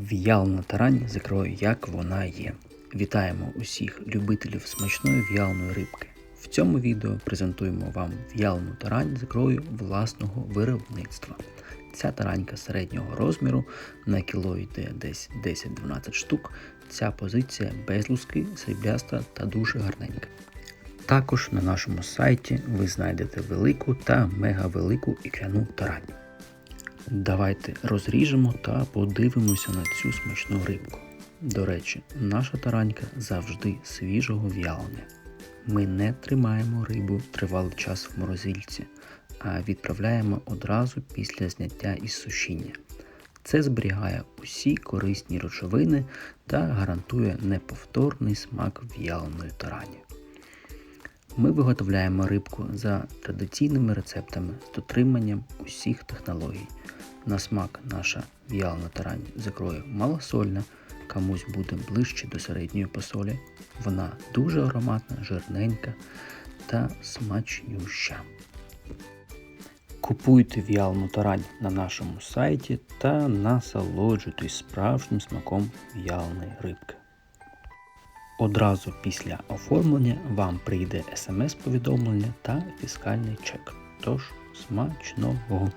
В'ялна тарань з ікрою, як вона є. Вітаємо усіх любителів смачної в'ялної рибки. В цьому відео презентуємо вам в'ялну тарань з ікрою власного виробництва. Ця таранька середнього розміру на кіло йде десь 10-12 штук. Ця позиція без луски, срібляста та дуже гарненька. Також на нашому сайті ви знайдете велику та мегавелику ікряну тарань. Давайте розріжемо та подивимося на цю смачну рибку. До речі, наша таранька завжди свіжого в'ялення. Ми не тримаємо рибу тривалий час в морозильці, а відправляємо одразу після зняття із сушіння. Це зберігає усі корисні речовини та гарантує неповторний смак в'яленої тарані. Ми виготовляємо рибку за традиційними рецептами з дотриманням усіх технологій. На смак наша в'ялена тарань з ікрою малосольна, комусь буде ближче до середньої посолі. Вона дуже ароматна, жирненька та смачнюща. Купуйте в'ялену тарань на нашому сайті та насолоджуйтесь справжнім смаком в'яленої рибки. Одразу після оформлення вам прийде смс-повідомлення та фіскальний чек. Тож смачного!